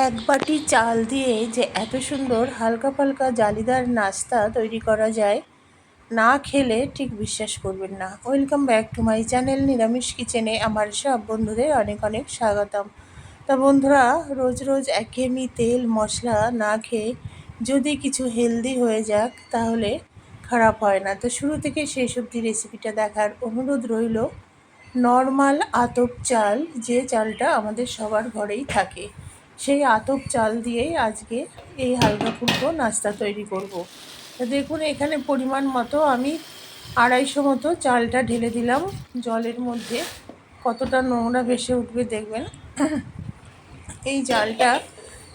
এক বাটি চাল দিয়ে যে এত সুন্দর হালকা পালকা জালিদার নাস্তা তৈরি করা যায়, না খেলে ঠিক বিশ্বাস করবেন না। Welcome back to my channel নিরামিষ কিচেনে আমার সব বন্ধুদের অনেক অনেক স্বাগতম। তা বন্ধুরা, রোজ রোজ একঘেয়েমি তেল, মশলা না খেয়ে যদি কিছু হেলদি হয়ে যাক, তাহলে খারাপ হয় না। তো শুরু থেকে সেই সবজি রেসিপিটা দেখার অনুরোধ রইল নর্মাল আতপ চাল, যে চালটা আমাদের সবার ঘরেই থাকে। সেই আতপ চাল দিয়েই আজকে এই হালকা ফুলকো নাস্তা তৈরি করব। দেখুন, এখানে পরিমাণ মতো আমি আড়াইশো মতো চালটা ঢেলে দিলাম। জলের মধ্যে কতটা নোংরা ভেসে উঠবে দেখবেন। এই চালটা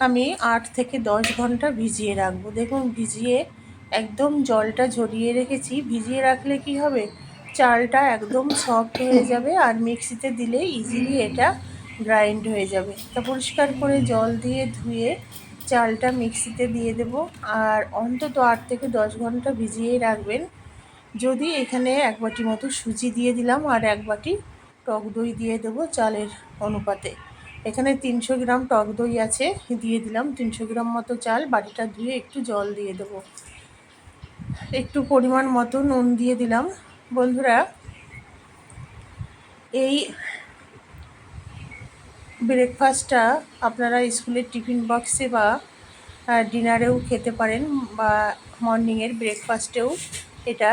আমি আট থেকে দশ ঘণ্টা ভিজিয়ে রাখব। দেখুন, ভিজিয়ে একদম জলটা ঝরিয়ে রেখেছি। ভিজিয়ে রাখলে কি হবে? চালটা একদম সফট হয়ে যাবে। আর মিক্সিতে দিলে ইজিলি এটা গ্রাইন্ড হয়ে যাবে। তা পরিষ্কার করে জল দিয়ে ধুয়ে চালটা মিক্সিতে দিয়ে দেব আর অন্তত আট থেকে দশ ঘণ্টা ভিজিয়েই রাখবেন। যদি এখানে এক বাটি মতো সুজি দিয়ে দিলাম আর এক বাটি টক দই দিয়ে দেবো চালের অনুপাতে। এখানে তিনশো গ্রাম টক দই আছে দিয়ে দিলাম তিনশো গ্রাম মতো চাল বাটিটা ধুয়ে একটু জল দিয়ে দেবো। একটু পরিমাণ মতো নুন দিয়ে দিলাম। বন্ধুরা এই ব্রেকফাস্টটা আপনারা স্কুলের টিফিন বক্সে বা ডিনারেও খেতে পারেন বা মর্নিংয়ের ব্রেকফাস্টেও এটা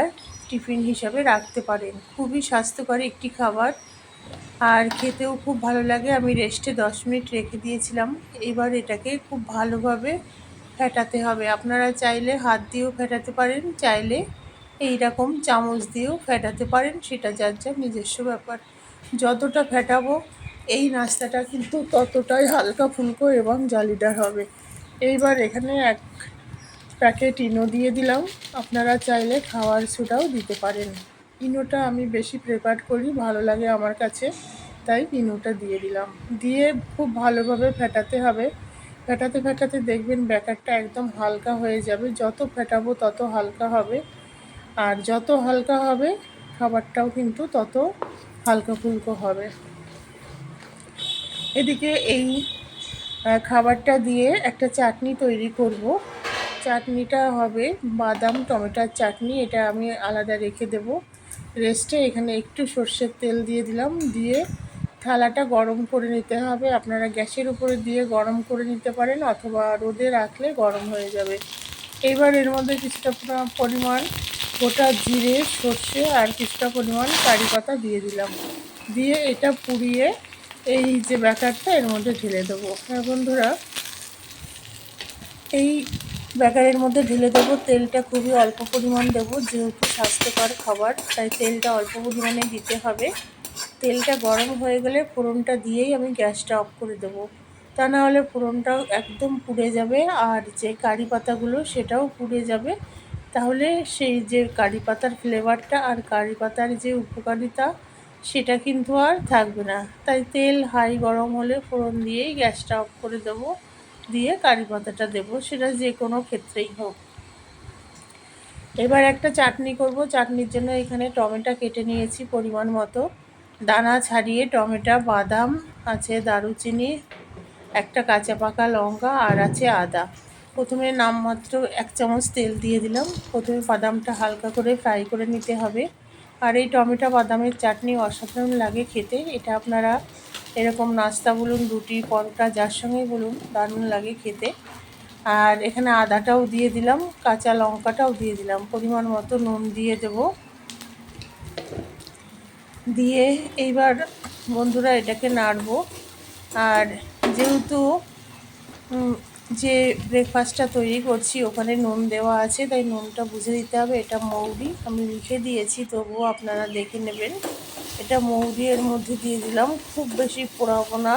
টিফিন হিসাবে রাখতে পারেন। খুবই স্বাস্থ্যকর একটি খাবার। আর খেতেও খুব ভালো লাগে। আমি রেস্টে দশ মিনিট রেখে দিয়েছিলাম। এবার এটাকে খুব ভালোভাবে ফেটাতে হবে। আপনারা চাইলে হাত দিয়েও ফেটাতে পারেন, চাইলে এই রকম চামচ দিয়েও ফেটাতে পারেন। সেটা যার যার নিজস্ব ব্যাপার। যতটা ফেটাবো এই নাস্তাটা কিন্তু ততটাই হালকা ফুলকো এবং জালিদার হবে। এইবার এখানে এক প্যাকেট ইনো দিয়ে দিলাম। আপনারা চাইলে খাওয়ার সুটাও দিতে পারেন। ইনোটা আমি বেশি প্রেফার করি, ভালো লাগে আমার কাছে, তাই ইনোটা দিয়ে দিলাম। দিয়ে খুব ভালোভাবে ফেটাতে হবে। ফেটাতে ফেটাতে দেখবেন ব্যাটারটা একদম হালকা হয়ে যাবে। যত ফেটাবো তত হালকা হবে। আর যত হালকা হবে, খাবারটাও কিন্তু তত হালকা ফুলকো হবে। এদিকে এই খাবারটা দিয়ে একটা চাটনি তৈরি করব। চাটনিটা হবে বাদাম, টমেটোর চাটনি, এটা আমি আলাদা রেখে দেব। রেস্টে এখানে একটু সর্ষের তেল দিয়ে দিলাম, দিয়ে থালাটা গরম করে নিতে হবে। আপনারা গ্যাসের উপরে দিয়ে গরম করে নিতে পারেন অথবা রোদে রাখলে গরম হয়ে যাবে। এবার এর মধ্যে কিছুটা পরিমাণ গোটা জিরে, সর্ষে আর কিছুটা পরিমাণ কারি পাতা দিয়ে দিলাম। দিয়ে এটা পুড়িয়ে এই যে ব্যাকারটা এর মধ্যে ঢেলে দেবো। হ্যাঁ বন্ধুরা, এই ব্যাকারের মধ্যে ঢেলে দেবো। তেলটা খুবই অল্প পরিমাণ দেবো, যেহেতু স্বাস্থ্যকর খাবার, তাই তেলটা অল্প পরিমাণে দিতে হবে। তেলটা গরম হয়ে গেলে ফোড়নটা দিয়েই আমি গ্যাসটা অফ করে দেবো। তা না হলে ফোড়নটাও একদম পুড়ে যাবে, আর যে কারি পাতাগুলো, সেটাও পুড়ে যাবে। তাহলে সেই যে কারি পাতার ফ্লেভারটা আর কারি পাতার যে উপকারিতা সেটা কিন্তু আর থাকবে না। তাই তেল হাই গরম হলে ফোড়ন দিয়েই গ্যাসটা অফ করে দেব, দিয়ে কারি পাতাটা দেবো, সেটা যে কোনো ক্ষেত্রেই হোক। এবার একটা চাটনি করব। চাটনির জন্য এখানে টমেটো কেটে নিয়েছি পরিমাণ মতো। দানা ছাড়িয়ে টমেটো, বাদাম আছে, দারুচিনি, একটা কাঁচা পাকা লঙ্কা আর আছে আদা। প্রথমে নামমাত্র এক চামচ তেল দিয়ে দিলাম। প্রথমে বাদামটা হালকা করে ফ্রাই করে নিতে হবে। আর এই টমেটো বাদামের চাটনি অসাধারণ লাগে খেতে। এটা আপনারা এরকম নাস্তা বলুন, রুটি, পরোটা, যার সঙ্গে বলুন, দারুণ লাগে খেতে। আর এখানে আদাটাও দিয়ে দিলাম, কাঁচা লঙ্কাটাও দিয়ে দিলাম। পরিমাণ মতো নুন দিয়ে দেব। দিয়ে এইবার বন্ধুরা এটাকে নাড়বো। আর যেহেতু যে ব্রেকফাস্টটা তৈরি করছি, ওখানে নুন দেওয়া আছে, তাই নুনটা বুঝে দিতে হবে। এটা মৌরি। আমি লিখে দিয়েছি, তবুও আপনারা দেখে নেবেন। এটা মৌরি এর মধ্যে দিয়ে দিলাম। খুব বেশি পোড়াবো না।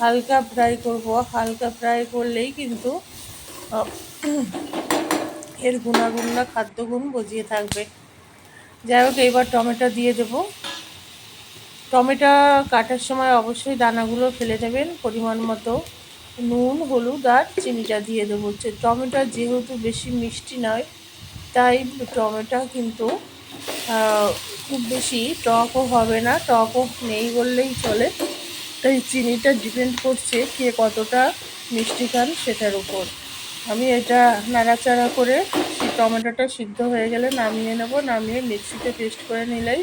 হালকা ফ্রাই করব। হালকা ফ্রাই করলেই কিন্তু এর গুণাগুণা খাদ্যগুণ বজিয়ে থাকবে। যাই হোক, এইবার টমেটো দিয়ে দেব। টমেটো কাটার সময় অবশ্যই দানাগুলো ফেলে দেবেন পরিমাণ মতো। নুন, হলুদ আর চিনিটা দিয়ে দেবো টমেটো যেহেতু বেশি মিষ্টি নয়, তাই টমেটো কিন্তু খুব বেশি টকও হবে না, টকও নেই বললেই চলে। তাই চিনিটা ডিপেন্ড করছে কে কতটা মিষ্টি খান সেটার উপর। আমি এটা নাড়াচাড়া করে টমেটোটা সিদ্ধ হয়ে গেলে নামিয়ে নেব, নামিয়ে মিক্সিতে পেস্ট করে নিলেই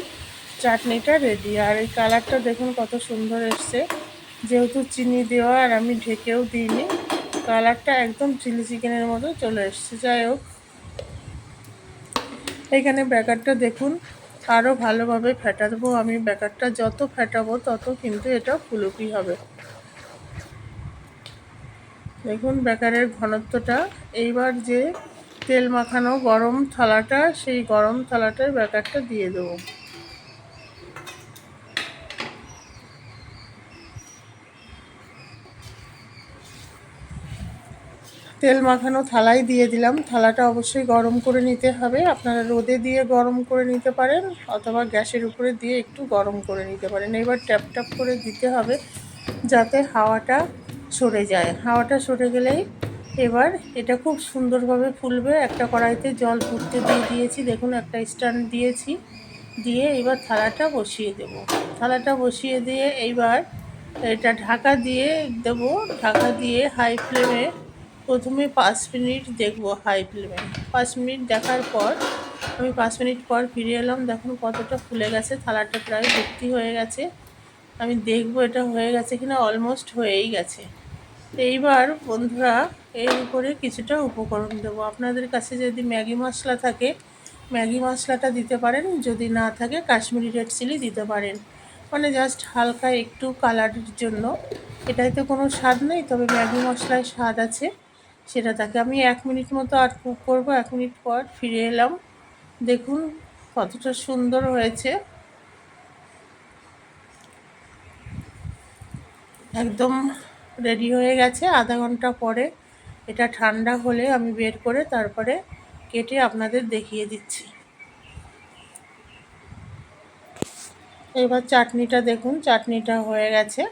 চাটনিটা রেডি আর এই কালারটা দেখুন কত সুন্দর এসছে। যেহেতু চিনি দেওয়া আর আমি ঢেকেও দিইনি, কালারটা একদম চিলি চিকেনের মতো চলে এসছে। যাই হোক, এখানে ব্যাকারটা দেখুন আরও ভালোভাবে ফেটাবো আমি। ব্যাকারটা যত ফেটাবো তত কিন্তু এটা ফুলুকি হবে। দেখুন বেকারের ঘনত্বটা। এইবার যে তেল মাখানো গরম থালাটা, সেই গরম থালাটায় বেকারটা দিয়ে দেবো। তেল মাখানো থালায় দিয়ে দিলাম। থালাটা অবশ্যই গরম করে নিতে হবে। আপনারা রোদে দিয়ে গরম করে নিতে পারেন অথবা গ্যাসের উপরে দিয়ে একটু গরম করে নিতে পারেন। এবার ট্যাপ ট্যাপ করে দিতে হবে যাতে হাওয়াটা সরে যায়। হাওয়াটা সরে গেলেই এবার এটা খুব সুন্দরভাবে ফুলবে। একটা কড়াইতে জল ফুটতে দিয়ে দিয়েছি। দেখুন, একটা স্ট্যান্ড দিয়েছি। দিয়ে এবার থালাটা বসিয়ে দেব। থালাটা বসিয়ে দিয়ে এইবার এটা ঢাকা দিয়ে দেব। ঢাকা দিয়ে হাই ফ্লেমে প্রথমে পাঁচ মিনিট দেখব হাই ফ্লেমে। পাঁচ মিনিট দেখার পর, আমি পাঁচ মিনিট পর ফিরে এলাম, দেখুন কতটা ফুলে গেছে, থালাটা প্রায় ভর্তি হয়ে গেছে। আমি দেখব এটা হয়ে গেছে কিনা অলমোস্ট হয়েই গেছে। এইবার বন্ধুরা, এর উপরে কিছুটা উপকরণ দেবো। আপনাদের কাছে যদি ম্যাগি মশলা থাকে, ম্যাগি মশলাটা দিতে পারেন, যদি না থাকে, কাশ্মীরি রেড চিলি দিতে পারেন। মানে জাস্ট হালকা একটু কালারের জন্য। এটাই তো কোনো স্বাদ নেই, তবে ম্যাগি মশলায় স্বাদ আছে। সেটা তাকে আমি এক মিনিট মতো আর কুক করব, এক মিনিট পর ফিরে এলাম। দেখুন কতটা সুন্দর হয়েছে। একদম রেডি হয়ে গেছে আধা ঘণ্টা পরে। এটা ঠান্ডা হলে আমি বের করে তারপরে কেটে আপনাদের দেখিয়ে দিচ্ছি। এবার চাটনিটা দেখুন, চাটনিটা হয়ে গেছে।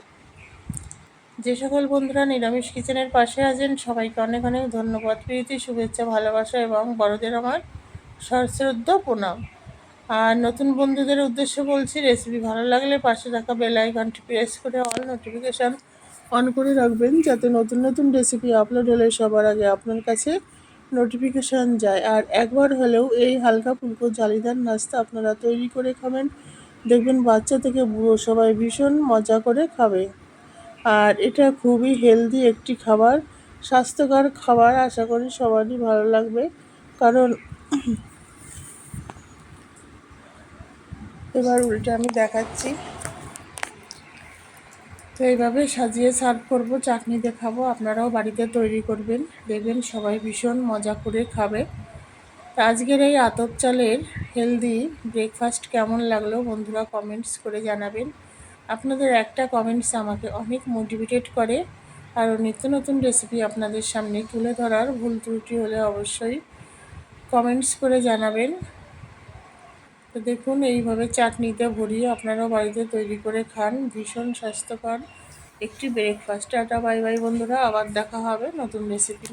যে সকল বন্ধুরা নিরামিষ কিচেনের পাশে আছেন, সবাইকে অনেক অনেক ধন্যবাদ, প্রীতি, শুভেচ্ছা, ভালোবাসা এবং বড়দের আমার সশ্রদ্ধ প্রণাম। আর নতুন বন্ধুদের উদ্দেশ্যে বলছি রেসিপি ভালো লাগলে পাশে থাকা বেল আইকনটি প্রেস করে অল নোটিফিকেশান অন করে রাখবেন, যাতে নতুন নতুন রেসিপি আপলোড হলে সবার আগে আপনার কাছে নোটিফিকেশান যায়। আর একবার হলেও এই হালকা ফুলকো জালিদার নাস্তা আপনারা তৈরি করে খাবেন। দেখবেন বাচ্চা থেকে বুড়ো সবাই ভীষণ মজা করে খাবে। আর এটা খুবই হেলদি একটি খাবার, স্বাস্থ্যকর খাবার আশা করি সবারই ভালো লাগবে। কারণ এবার উল্টে আমি দেখাচ্ছি। তো এইভাবে সাজিয়ে সার্ভ করব, চাটনি দেখাবো, আপনারাও বাড়িতে তৈরি করবেন। দেখবেন সবাই ভীষণ মজা করে খাবে। আজকের এই আতপ চালের হেলদি ব্রেকফাস্ট কেমন লাগল বন্ধুরা কমেন্টস করে জানাবেন। আপনাদের একটা কমেন্টস আমাকে অনেক মোটিভেটেড করে আরও নিত্য নতুন রেসিপি আপনাদের সামনে তুলে ধরার ভুল ত্রুটি হলে অবশ্যই কমেন্টস করে জানাবেন। তো দেখুন, এইভাবে চাটনিতে ভরিয়ে আপনারাও বাড়িতে তৈরি করে খান। ভীষণ স্বাস্থ্যকর একটি ব্রেকফাস্ট টাটা বাই বাই বন্ধুরা। আবার দেখা হবে নতুন রেসিপি